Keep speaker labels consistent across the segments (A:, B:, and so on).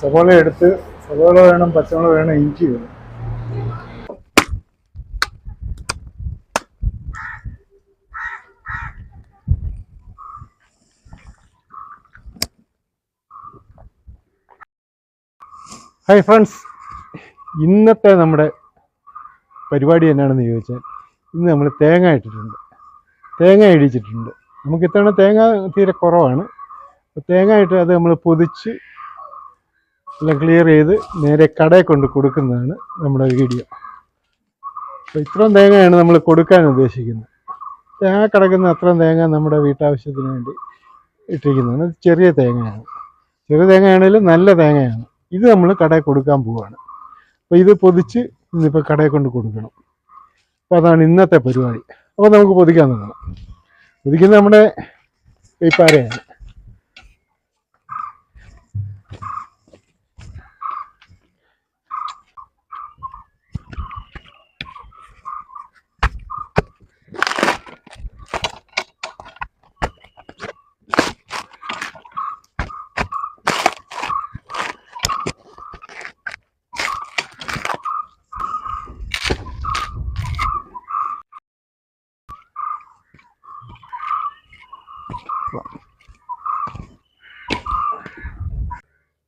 A: സവോള എടുത്ത് സവോള വേണം പച്ചമുളക് വേണം ഇഞ്ചി വേണം. ഹായ് ഫ്രണ്ട്സ് ഇന്നത്തെ നമ്മുടെ പരിപാടി എന്നാണെന്ന് ചോദിച്ചാൽ ഇന്ന് നമ്മൾ തേങ്ങ ഇട്ടിട്ടുണ്ട്. തേങ്ങ ഇടിച്ചിട്ടുണ്ട്. നമുക്ക് ഇത്തവണ തേങ്ങ തീരെ കുറവാണ്. തേങ്ങ ഇട്ട് അത് നമ്മൾ പൊതിച്ച് എല്ലാം ക്ലിയർ ചെയ്ത് നേരെ കടയിൽ കൊണ്ട് കൊടുക്കുന്നതാണ് നമ്മുടെ വീഡിയോ അപ്പോൾ ഇത്രയും തേങ്ങയാണ് നമ്മൾ കൊടുക്കാൻ ഉദ്ദേശിക്കുന്നത്. തേങ്ങ കിടക്കുന്ന അത്രയും തേങ്ങ നമ്മുടെ വീട്ടാവശ്യത്തിന് വേണ്ടി ഇട്ടിരിക്കുന്നതാണ്. ചെറിയ തേങ്ങയാണ്. ചെറിയ തേങ്ങയാണെങ്കിലും നല്ല തേങ്ങയാണ്. ഇത് നമ്മൾ കടയിൽ കൊടുക്കാൻ പോവുകയാണ് അപ്പോൾ ഇത് പൊതിച്ച് ഇന്നിപ്പോൾ കടയിൽ കൊണ്ട് കൊടുക്കണം. അപ്പോൾ അതാണ് ഇന്നത്തെ പരിപാടി. അപ്പോൾ നമുക്ക് പൊതിക്കാൻ തുടങ്ങണം പൊതിക്കുന്നത് നമ്മുടെ വെയ്പ്പാരയാണ്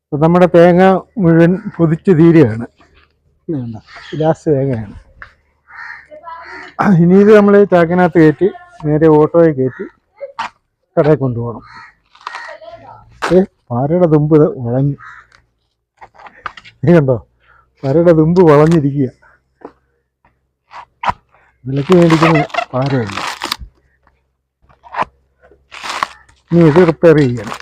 A: അപ്പോൾ നമ്മുടെ തേങ്ങ മുഴുവൻ പൊതിച്ച് തീരുകയാണ്. ലാസ്റ്റ് തേങ്ങയാണ്. ഇനി ഇത് നമ്മൾ ചാക്കിനകത്ത് കയറ്റി നേരെ ഓട്ടോയിൽ കയറ്റി കടയിൽ കൊണ്ടുപോകണം. ഏ പാരയുടെ തുമ്പ് വളഞ്ഞു. നീ കണ്ടോ പാരയുടെ തുമ്പ് വളഞ്ഞിരിക്കുക. വിലക്ക് മേടിക്കുന്ന പാരയല്ല? ഇനി ഇത് റിപ്പയർ ചെയ്യണം.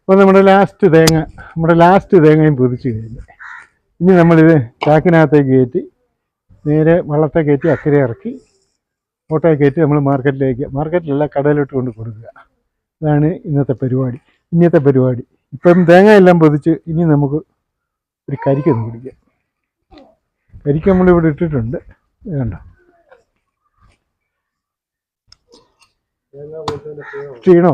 A: അപ്പോൾ നമ്മുടെ ലാസ്റ്റ് തേങ്ങ നമ്മുടെ ലാസ്റ്റ് തേങ്ങയും പൊതിച്ച് കഴിഞ്ഞു. ഇനി നമ്മളിത് ചാക്കിനകത്തേക്ക് കയറ്റി നേരെ വള്ളത്തെ കയറ്റി അക്കരെ ഇറക്കി ഓട്ടോയെ കയറ്റി നമ്മൾ മാർക്കറ്റിലേക്ക് മാർക്കറ്റിലല്ല കടയിലോട്ട് കൊണ്ട് കൊടുക്കുക. അതാണ് ഇന്നത്തെ പരിപാടി ഇന്നത്തെ പരിപാടി. ഇപ്പം തേങ്ങ എല്ലാം പൊതിച്ച് ഇനി നമുക്ക് ഒരു കരിക്കൊന്ന് പിടിക്കാം കരിക്ക് നമ്മളിവിടെ ഇട്ടിട്ടുണ്ട്. ഇത് ക്ഷീണോ?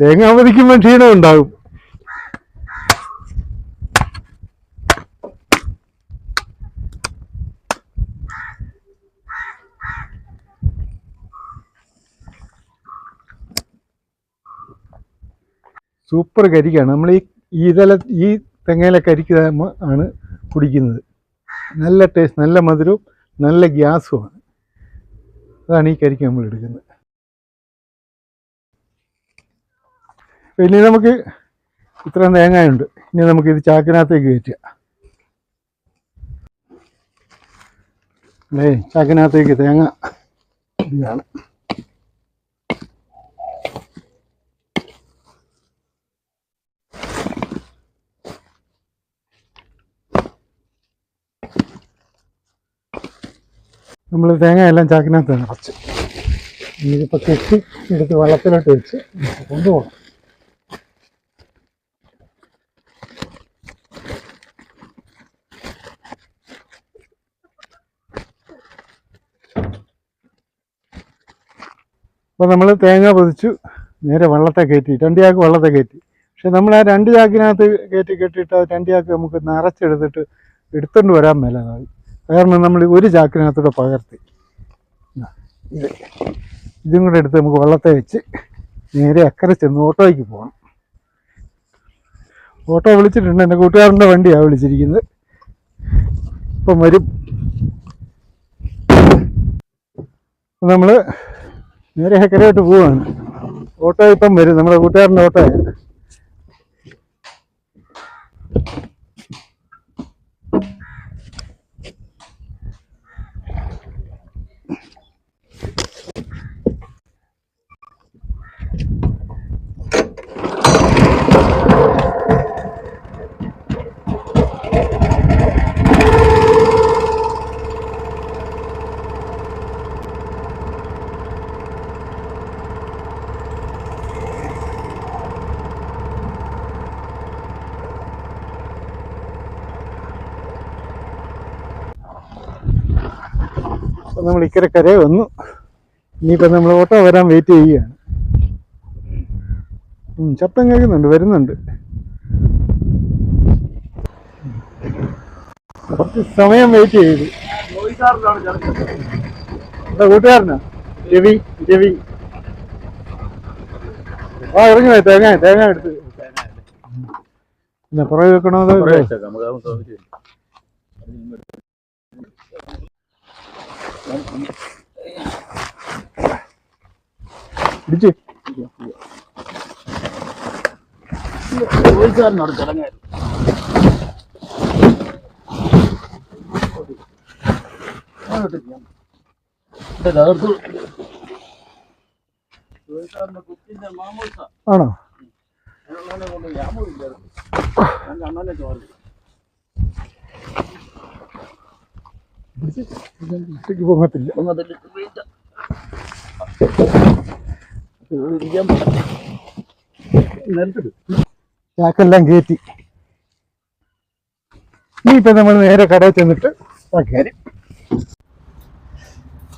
A: തേങ്ങ പൊതിക്കുമ്പോൾ ക്ഷീണം ഉണ്ടാകും. സൂപ്പർ കരിക്കാണ്. നമ്മൾ ഈ ഇതല ഈ തെങ്ങയിലെ കരിക്ക് ആണ് കുടിക്കുന്നത്. നല്ല ടേസ്റ്റ് നല്ല മധുരവും നല്ല ഗ്യാസുമാണ്. അതാണ് ഈ കരിക്ക് നമ്മൾ എടുക്കുന്നത്. പിന്നെ നമുക്ക് ഇത്ര തേങ്ങയുണ്ട്. ഇനി നമുക്ക് ഇത് ചാക്കിനകത്തേക്ക് കയറ്റുക. അല്ലേ ചാക്കിനകത്തേക്ക് തേങ്ങ ഇതാണ് നമ്മൾ തേങ്ങ എല്ലാം ചാക്കിനകത്ത് നിറച്ച് ഇതിപ്പോൾ കെട്ടി എടുത്ത് വെള്ളത്തിലോട്ട് വെച്ച് കൊണ്ടുപോകണം. അപ്പോൾ നമ്മൾ തേങ്ങ പൊതിച്ചു നേരെ വെള്ളത്തെ കയറ്റി രണ്ട് ചാക്ക് വെള്ളത്തെ കയറ്റി. പക്ഷെ നമ്മൾ ആ രണ്ട് ചാക്കിനകത്ത് കയറ്റി കെട്ടിയിട്ട് ആ രണ്ട് ചാക്ക് നമുക്ക് നിറച്ചെടുത്തിട്ട് എടുത്തുകൊണ്ട് വരാൻ മേലതായി. കാരണം നമ്മൾ ഒരു ചാക്കിനകത്തൂടെ പകർത്തി. ഇതാ, ഇത് കൂടെ എടുത്ത് നമുക്ക് വള്ളത്തെ വെച്ച് നേരെ അക്കരെ ചെന്ന് ഓട്ടോയ്ക്ക് പോകണം ഓട്ടോ വിളിച്ചിട്ടുണ്ട്. എന്റെ കൂട്ടുകാരന്റെ വണ്ടിയാണ് വിളിച്ചിരിക്കുന്നത്. ഇപ്പം വരും. നമ്മൾ നേരെ അക്കരയോട്ട് പോവാണ്. ഓട്ടോ ഇപ്പം വരും. നമ്മുടെ കൂട്ടുകാരന്റെ ഓട്ടോയാണ് അപ്പോൾ നമ്മൾ ഇക്കരക്കരെ വന്നു. ഇനിയിപ്പോൾ നമ്മൾ ഓട്ടോ വരാൻ വെയിറ്റ് ചെയ്യുകയാണ്. ശബ്ദം കേൾക്കുന്നുണ്ട് വരുന്നുണ്ട്. കുറച്ച് സമയം വെയിറ്റ് ചെയ്തു. എന്താ കൂട്ടുകാരനാ? രവി രവി. ആ ഇറങ്ങി തേങ്ങ തേങ്ങ എടുത്ത്. പിന്നെ പുറകെ വെക്കണോ അതോ ചടങ്ങായിരുന്നു ആണോ? പിടിച്ച് ഇട്ടേക്ക് പൊങ്ങത്തില്ല. ചാക്കെല്ലാം കയറ്റി ഇനിയിപ്പോ നമ്മൾ നേരെ കടയിൽ ചെന്നിട്ട് ബാക്കി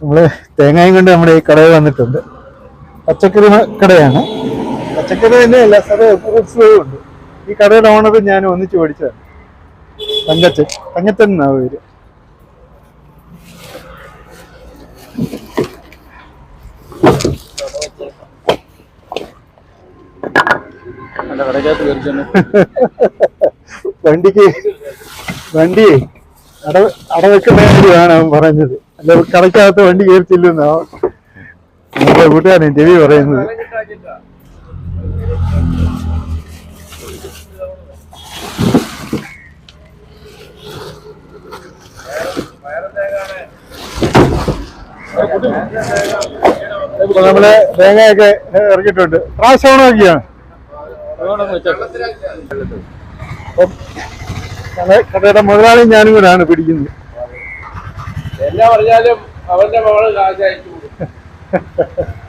A: നമ്മൾ തേങ്ങയും കൊണ്ട് നമ്മുടെ ഈ കടയിൽ വന്നിട്ടുണ്ട്. പച്ചക്കറി കടയാണ്. പച്ചക്കറി തന്നെയല്ല സാറേ ഫ്രൂട്ട്സ് ഉണ്ട് ഈ കടയുടെ ഓണർ ഞാൻ ഒന്നിച്ച് പഠിച്ചതാണ് തങ്കച്ചൻ. തങ്കച്ചൻ എന്നാണ് പേര്. വണ്ടിക്ക് വണ്ടി അട അടവെക്കുന്ന കാര്യമാണ് അവൻ പറഞ്ഞത്. അല്ല കടയ്ക്കകത്ത് വണ്ടി കയറിച്ചില്ലെന്നാ? നമ്മുടെ കൂട്ടുകാരൻ രവി പറയുന്നത്. നമ്മൾ തേങ്ങയൊക്കെ ഇറക്കിയിട്ടുണ്ട്. പ്രാവശ്യം ഞങ്ങൾ കടയുടെ മുതലാളി ഞാനും കൂടെ ആണ് പിടിക്കുന്നത്.
B: എല്ലാം പറഞ്ഞാലും അവന്റെ മകൾ കാശ് അയച്ചു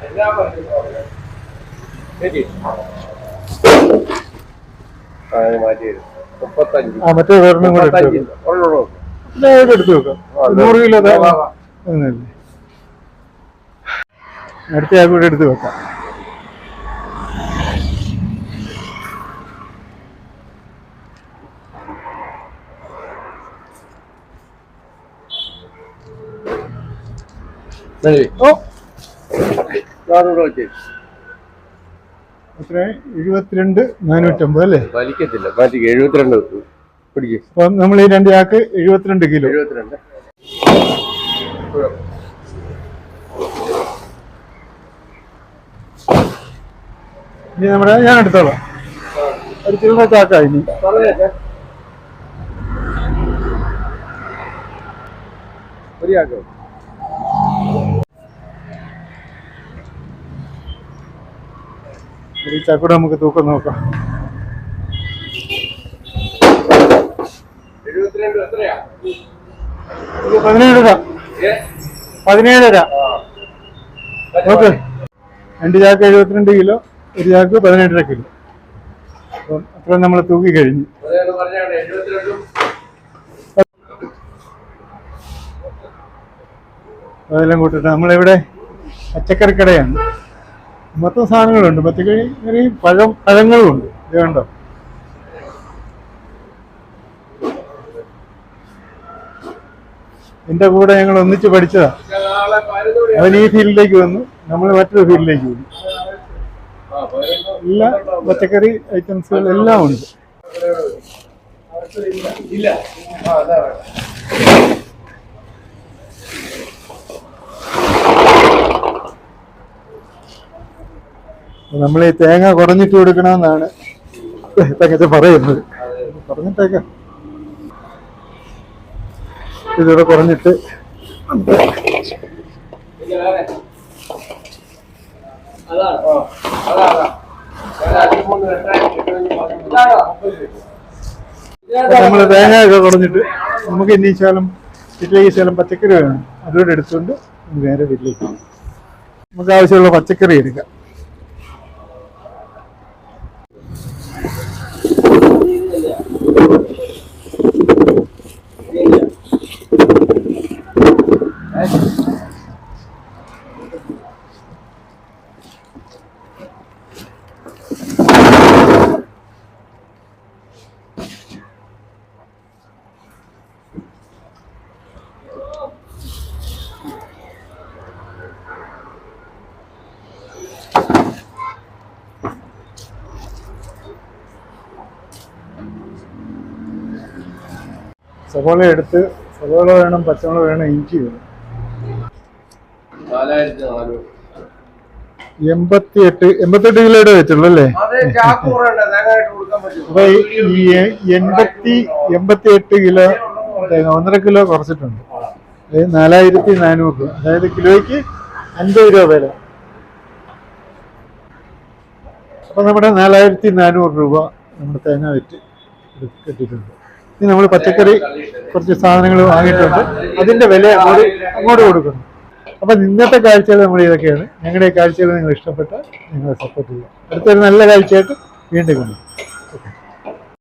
B: എല്ലാം ശരി. മാറ്റി
A: കൂടെ എടുത്ത് വെക്കാം. നൂറ് കിലോ അടുത്ത കൂടെ എടുത്ത് വെക്കാം.
B: ശരി.
A: ഓ എഴുപത്തിരണ്ട് നാനൂറ്റമ്പത് അല്ലേ?
B: വലിക്കത്തില്ല. മാറ്റി എഴുപത്തിരണ്ട് പിടിക്കും.
A: അപ്പം നമ്മൾ ഈ രണ്ട് ചാക്ക് എഴുപത്തിരണ്ട് കിലോ.
B: എഴുപത്തിരണ്ട്.
A: ഇനി നമ്മുടെ ഞാൻ എടുത്തോളാം. ഒരു ചില്ലറ ചാക്കാ ഇനി.
B: ഒരു ശരിയാക്കോ
A: ഈ ചക്കൂടെ നമുക്ക് തൂക്കം നോക്കാം. പതിനേഴര? പതിനേഴര ഓക്കെ. രണ്ട് ചാക്ക് എഴുപത്തിരണ്ട് കിലോ ഒരു ചാക്ക് പതിനെട്ടര കിലോ. അപ്പം അത്ര നമ്മൾ തൂക്കി കഴിഞ്ഞു. അതെല്ലാം കൂട്ടിട്ട് നമ്മളിവിടെ? പച്ചക്കറി കടയാണ്. മൊത്തം സാധനങ്ങളുണ്ട്. പച്ചക്കറി കറി പഴം പഴങ്ങളും ഉണ്ട് ഇത് കണ്ടോ? എന്റെ കൂടെ ഞങ്ങൾ ഒന്നിച്ച് പഠിച്ചതാ. അവൻ ഈ ഫീൽഡിലേക്ക് വന്നു. നമ്മൾ മറ്റൊരു ഫീൽഡിലേക്ക്
B: വന്നു.
A: എല്ലാ പച്ചക്കറി ഐറ്റംസുകൾ എല്ലാം ഉണ്ട്.
B: ഇല്ല ആ അതാ വേണം.
A: നമ്മൾ ഈ തേങ്ങ കുറഞ്ഞിട്ട് കൊടുക്കണമെന്നാണ് തങ്ങച്ച പറയുന്നത്. പറഞ്ഞിട്ടേക്കാം ഇതിവിടെ കുറഞ്ഞിട്ട്. നമ്മൾ തേങ്ങയൊക്കെ കുറഞ്ഞിട്ട് നമുക്ക് ഇനി ശകലം വീട്ടിലേക്ക് ശകലം പച്ചക്കറി വേണം. അതുകൂടെ എടുത്തുകൊണ്ട് നേരെ വീട്ടിലേക്ക് നമുക്ക് ആവശ്യമുള്ള പച്ചക്കറി എടുക്കാം. സവോള എടുത്ത് സവോള വേണം പച്ചമുളക് വേണം ഇഞ്ചി വേണം. എൺപത്തി എട്ട് എൺപത്തെട്ട് കിലോയുടെ വെച്ചുള്ളൂ അല്ലേ? അപ്പൊ ഈ എൺപത്തി എൺപത്തി എട്ട് കിലോ ഒന്നര കിലോ കുറച്ചിട്ടുണ്ട്. അതായത് നാലായിരത്തി നാനൂറ് രൂപ. അതായത് കിലോയ്ക്ക് അൻപത് രൂപ വില. അപ്പൊ നമ്മുടെ നാലായിരത്തി നാനൂറ് രൂപ നമ്മുടെ തേങ്ങ വിറ്റ് കിട്ടിയിട്ടുണ്ട്. ഇനി നമ്മൾ പച്ചക്കറി കുറച്ച് സാധനങ്ങൾ വാങ്ങിയിട്ടുണ്ട്. അതിന്റെ വില അങ്ങോട്ട് അങ്ങോട്ട് കൊടുക്കുന്നു. അപ്പം ഇന്നത്തെ കാഴ്ചകൾ നമ്മൾ ഇതൊക്കെയാണ്. ഞങ്ങളുടെ കാഴ്ചകൾ നിങ്ങൾ ഇഷ്ടപ്പെട്ടാൽ നിങ്ങളെ സപ്പോർട്ട് ചെയ്യുക അടുത്തൊരു നല്ല കാഴ്ചയായിട്ട് വീണ്ടും കാണാം.